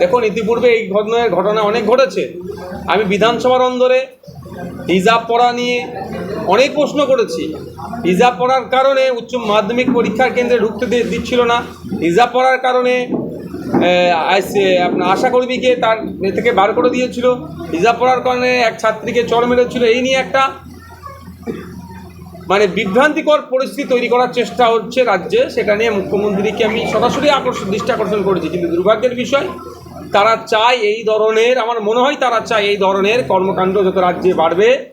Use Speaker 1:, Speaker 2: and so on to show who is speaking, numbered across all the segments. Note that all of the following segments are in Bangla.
Speaker 1: দেখুন, ইতিপূর্বে এই ঘটনার ঘটনা অনেক ঘটেছে। আমি বিধানসভার অন্দরে হিজাব পড়া নিয়ে অনেক প্রশ্ন করেছি। হিজাব পড়ার কারণে উচ্চ মাধ্যমিক পরীক্ষার কেন্দ্রে ঢুকতে দিচ্ছিল না। হিজাব পড়ার কারণে আপনার আশাকর্মীকে তার থেকে বার করে দিয়েছিল। হিজাব পড়ার কারণে এক ছাত্রীকে চর মেরেছিল। এই নিয়ে একটা মানে বিভ্রান্তিকর পরিস্থিতি তৈরি করার চেষ্টা হচ্ছে রাজ্যে। সেটা নিয়ে মুখ্যমন্ত্রীকে আমি সরাসরি আকর্ষণ দৃষ্টি আকর্ষণ করেছি। কিন্তু দুর্ভাগ্যের বিষয় তারা চায় এই ধরনের, আমার মনে হয় তারা চায় এই ধরনের কর্মকাণ্ড যত রাজ্যে বাড়বে,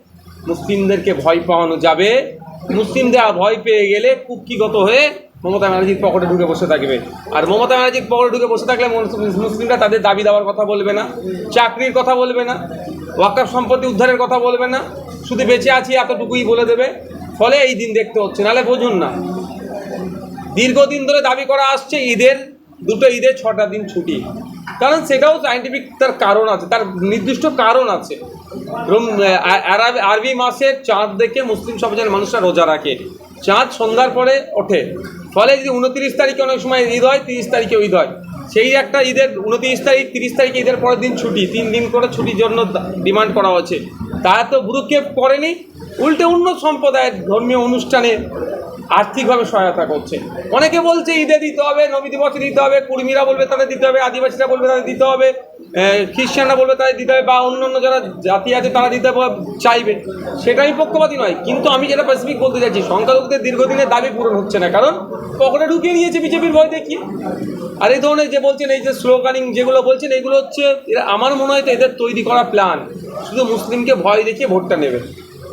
Speaker 1: মুসলিমদেরকে ভয় পাওয়ানো যাবে। মুসলিমদের ভয় পেয়ে গেলে কুক্ষিগত হয়ে মমতা ব্যানার্জির পকেটে ঢুকে বসে থাকবে। আর মমতা ব্যানার্জির পকেটে ঢুকে বসে থাকলে মুস- মুসলিমরা তাদের দাবি দেওয়ার কথা বলবে না, চাকরির কথা বলবে না, ওয়াকাফ সম্পত্তি উদ্ধারের কথা বলবে না, শুধু বেঁচে আছি এতটুকুই বলে দেবে। ফলে এই দিন দেখতে হচ্ছে, নাহলে বুঝুন না। দীর্ঘদিন ধরে দাবি করা আসছে, ঈদের, দুটো ঈদের ছটা দিন ছুটি। কারণ সেটাও সাইন্টিফিক তার কারণ আছে, তার নির্দিষ্ট কারণ আছে। আরবি মাসের চাঁদ দেখে মুসলিম সমাজের মানুষরা রোজা রাখে। চাঁদ সন্ধ্যার পরে ওঠে। ফলে যদি উনত্রিশ তারিখে অনেক সময় ঈদ হয়, তিরিশ তারিখে ঈদ হয়। সেই একটা ঈদের উনত্রিশ তারিখ, তিরিশ তারিখে ঈদের পরের দিন ছুটি, তিন দিন করে ছুটির জন্য ডিমান্ড করা হয়েছে তা তো ভ্রুক্ষেপ করেনি। উল্টে অন্য সম্প্রদায়ের ধর্মীয় অনুষ্ঠানে আর্থিকভাবে সহায়তা করছে। অনেকে বলছে ঈদে দিতে হবে, নবী দিবসে দিতে হবে, কুর্মীরা বলবে তাদের দিতে হবে, আদিবাসীরা বলবে তাদের দিতে হবে খ্রিস্টানরা বলবে তাদের দিতে হবে, বা অন্য অন্য যারা জাতি আছে তারা দিতে চাইবে। সেটা আমি পক্ষপাতী নয়। কিন্তু আমি যেটা স্পেসিফিক বলতে চাইছি, সংখ্যালঘুদের দীর্ঘদিনের দাবি পূরণ হচ্ছে না। কারণ পকেটে ঢুকিয়ে নিয়েছে বিজেপির ভয় দেখিয়ে আর এই ধরনের যে বলছেন, এই যে স্লোগানিং যেগুলো বলছেন, এগুলো হচ্ছে, এরা আমার মনে হয় তো এদের তৈরি করা প্ল্যান শুধু মুসলিমকে ভয় দেখিয়ে ভোটটা নেবে।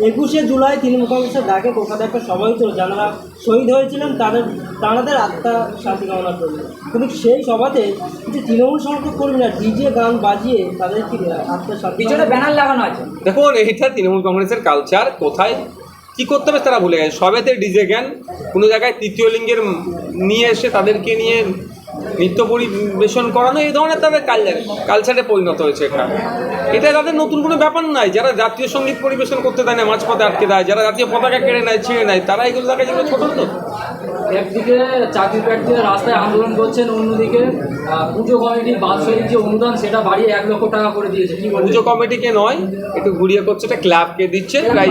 Speaker 2: একুশে জুলাই তৃণমূল কংগ্রেসের ডাকে কলকাতায় একটা সভা হয়েছিল যারা শহীদ হয়েছিলেন তাদের তাঁদের আত্মা শান্তি কামনা করলেন। কিন্তু সেই সভাতে কিছু তৃণমূল সমর্থক কর্মীরা ডিজে গান বাজিয়ে তাদের কি আত্মার শান্তি
Speaker 3: পিছনে ব্যানার লাগানো আছে।
Speaker 1: দেখুন এইটা তৃণমূল কংগ্রেসের কালচার কোথায় কি করতে হবে তারা ভুলে গেছে। সবেতে ডিজে জ্ঞান কোনো জায়গায় তৃতীয় লিঙ্গের নিয়ে এসে তাদেরকে নিয়ে নৃত্য পরিবেশন করানো এই ধরনের তাদের কালচার কালচারে পরিণত হয়েছে এটা এটা তাদের নতুন কোনো ব্যাপার নাই যারা জাতীয় সংগীত পরিবেশন করতে দেয় না মাঝপথে আটকে দেয় যারা জাতীয় পতাকা কেড়ে নেয় ছিঁড়ে নেয় তারা এগুলো দেখা যেগুলো ছোটো তো
Speaker 3: একদিকে চাকরি প্রার্থীরা রাস্তায় আন্দোলন করছেন অন্যদিকে পুজো কমিটির বাৎসরিক যে অনুদান সেটা বাড়িয়ে এক লক্ষ টাকা করে দিয়েছে।
Speaker 1: পুজো কমিটিকে নয় একটু ঘুরিয়ে করছে এটা ক্লাবকে দিচ্ছে প্রায়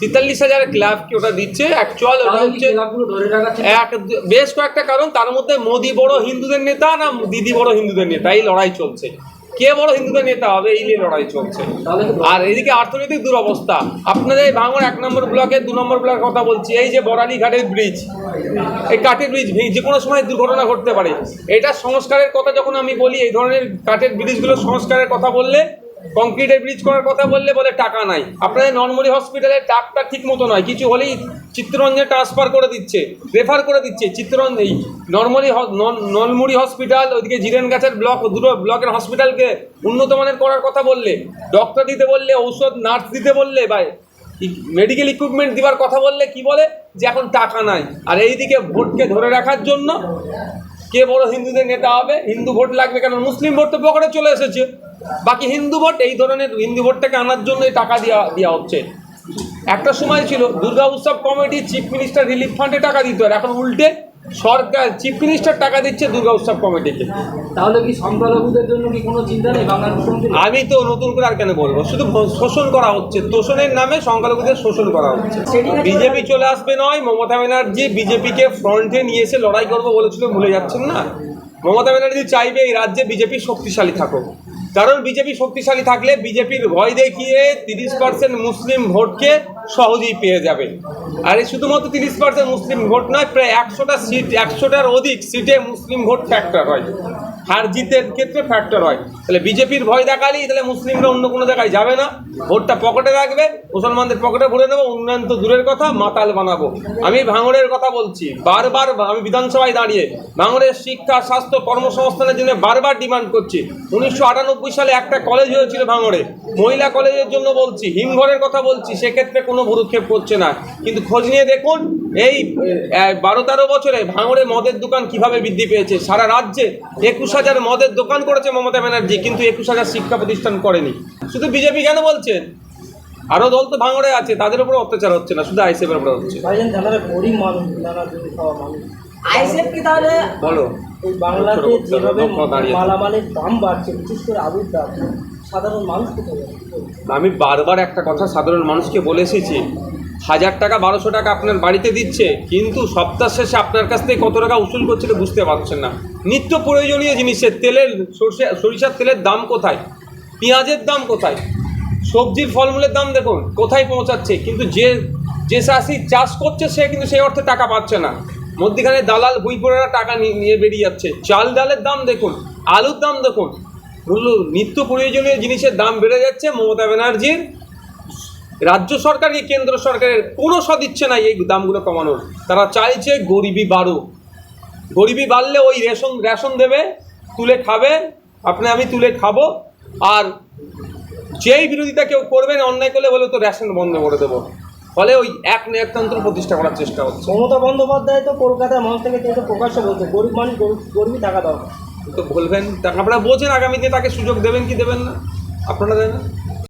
Speaker 1: তেতাল্লিশ হাজার ক্লাবকে ওটা দিচ্ছে? অ্যাকচুয়াল ওটা হচ্ছে এক বেশ কয়েকটা কারণ তার মধ্যে মোদি বড় হিন্দুদের নেতা না দিদি বড় হিন্দুদের নেতা? এই লড়াই চলছে। কে বড় হিন্দুদের নেতা হবে? এই নিয়ে লড়াই চলছে। আর এদিকে অর্থনৈতিক দুরবস্থা। আপনাদের এই ভাঙড় এক নম্বর ব্লকের দু নম্বর ব্লকের কথা বলছি। এই যে বরালি ঘাটের ব্রিজ এই কাঠের ব্রিজ ভেঙে যে কোনো সময় দুর্ঘটনা ঘটতে পারে। এটা সংস্কারের কথা যখন আমি বলি এই ধরনের কাঠের ব্রিজগুলো সংস্কারের কথা বললে কংক্রিটের ব্রিজ করার কথা বললে বলে টাকা নাই। আপনাদের নর্মালি হসপিটালে ডাক্তার ঠিক মতো নয়, কিছু হলেই চিত্তরঞ্জনে ট্রান্সফার করে দিচ্ছে রেফার করে দিচ্ছে চিত্তরঞ্জন এই নর্মালি নলমুড়ি হসপিটাল ওইদিকে জিরেন গাছের ব্লক দুটো ব্লকের হসপিটালকে উন্নত মানের করার কথা বললে ডক্টর দিতে বললে, ঔষধ নার্স দিতে বললে, বা মেডিকেল ইকুইপমেন্ট দেওয়ার কথা বললে কি বলে? যে এখন টাকা নাই। আর এইদিকে ভোটকে ধরে রাখার জন্য কে বড় হিন্দুদের নেতা হবে? হিন্দু ভোট লাগবে কেন? মুসলিম ভোট তো পকেটে চলে এসেছে। বাকি হিন্দু ভোট এই ধরনের হিন্দু ভোটটাকে আনার জন্য এই টাকা দেওয়া দেওয়া হচ্ছে। একটা সময় ছিল দুর্গা উৎসব কমিটি চিফ মিনিস্টার রিলিফ ফান্ডে টাকা দিত আর এখন উল্টে সরকার চিফ মিনিস্টার টাকা দিচ্ছে দুর্গা উৎসব কমিটিকে।
Speaker 3: তাহলে কি সংখ্যালঘুদের জন্য কি কোনো চিন্তা নেই বাংলার
Speaker 1: আমি তো নতুন করে আর কেন বলব? শুধু শোষণ করা হচ্ছে তোষণের নামে সংখ্যালঘুদের শোষণ করা হচ্ছে। বিজেপি চলে আসবে নয় মমতা ব্যানার্জি বিজেপিকে ফ্রন্টে নিয়ে এসে লড়াই করব বলেছিল ভুলে যাচ্ছেন না? মমতা ব্যানার্জি চাইবে এই রাজ্যে বিজেপি শক্তিশালী থাকুক। কারণ বিজেপি শক্তিশালী থাকলে বিজেপির ভয় দেখিয়ে তিরিশ পার্সেন্ট মুসলিম ভোটকে সহজেই পেয়ে যাবে। আর এই শুধুমাত্র তিরিশ পার্সেন্ট মুসলিম ভোট নয়, প্রায় একশোটা সিট, একশোটার অধিক সিটে মুসলিম ভোট ফ্যাক্টর হয়। হার জিতের ক্ষেত্রে ফ্যাক্টর হয়। তাহলে বিজেপির ভয় দেখালি, তাহলে মুসলিমরা অন্য কোনো জায়গায় যাবে না। ভোটটা পকেটে রাখবে, মুসলমানদের পকেটে ভরে নেব, উন্নয়ন তো দূরের কথা, মাতাল বানাবো। আমি ভাঙড়ের কথা বলছি, বারবার আমি বিধানসভায় দাঁড়িয়ে, ভাঙড়ের শিক্ষা, স্বাস্থ্য, কর্মসংস্থানের জন্য বারবার ডিমান্ড করছি। উনিশশো আটানব্বই সালে একটা কলেজ হয়েছিল ভাঙড়ে। মহিলা কলেজের জন্য বলছি, হিমঘরের কথা বলছি, সেক্ষেত্রে কোনো ভুরুক্ষেপ করছে না। কিন্তু খোঁজ নিয়ে দেখুন এই বারো তেরো বছরে ভাঙড়ে মদের দোকান কীভাবে বৃদ্ধি পেয়েছে? সারা রাজ্যে একুশ হাজার মদের দোকান করেছে মমতা ব্যানার্জি কিন্তু একুশ হাজার শিক্ষা প্রতিষ্ঠান করেনি। শুধু বিজেপি কেন বলছেন আরও দল তো ভাঙড়ে আছে তাদের উপর অত্যাচার হচ্ছে না শুধু আইসিএফের উপর হচ্ছে।
Speaker 2: ভাইজান যারা গরিব মানুষ যারা যদি খাওয়া মানুষ।
Speaker 4: আইসেফ কি তাহলে?
Speaker 1: বলো।
Speaker 2: বাংলাতে যেভাবে। মালামালের দাম বাড়ছে বিশেষ করে আলুর দাম সাধারণ মানুষ কোথায়
Speaker 1: আমি বারবার একটা কথা সাধারণ মানুষকে বলে এসেছি হাজার টাকা, বারোশো টাকা আপনার বাড়িতে দিচ্ছে, কিন্তু সপ্তাহ শেষে আপনার কাছ থেকে কত টাকা উসুল করছে বুঝতে পারছেন না। নিত্য প্রয়োজনীয় জিনিসের তেলের সরষে, সরিষার তেলের দাম কোথায়? পেঁয়াজের দাম কোথায়? সবজির ফলমূলের দাম দেখুন, কোথায় পৌঁছাচ্ছে? কিন্তু যে যে চাষি চাষ করছে, সে কিন্তু সেই অর্থে টাকা পাচ্ছে না। মধ্যিখানে দালাল বইপড়েরা টাকা নিয়ে বেরিয়ে যাচ্ছে। চাল ডালের দাম দেখুন, আলুর দাম দেখুন। নিত্য প্রয়োজনীয় জিনিসের দাম বেড়ে যাচ্ছে, মমতা ব্যানার্জির রাজ্য সরকার কি কেন্দ্র সরকারের কোনো সদিচ্ছে নাই এই দামগুলো কমানোর? তারা চাইছে গরিবি বাড়ুক। গরিবি বাড়লে ওই রেশন রেশন দেবে তুলে খাবে আপনি আমি তুলে খাব আর যেই বিরোধিতা কেউ করবেন অন্যায় করলে বলে তো রেশন বন্ধ করে দেবো। ফলে ওই এক ন্যায়তন্ত্র প্রতিষ্ঠা করার চেষ্টা হচ্ছে।
Speaker 2: মমতা বন্দ্যোপাধ্যায় তো কলকাতার মানুষ থেকে কিন্তু প্রকাশ্যে বলছে গরিব মানুষ গরিব- গরিবই টাকা দরকার।
Speaker 1: তো বলবেন আপনারা বোঝেন আগামীতে তাকে সুযোগ দেবেন কি দেবেন না? আপনারা দেন না?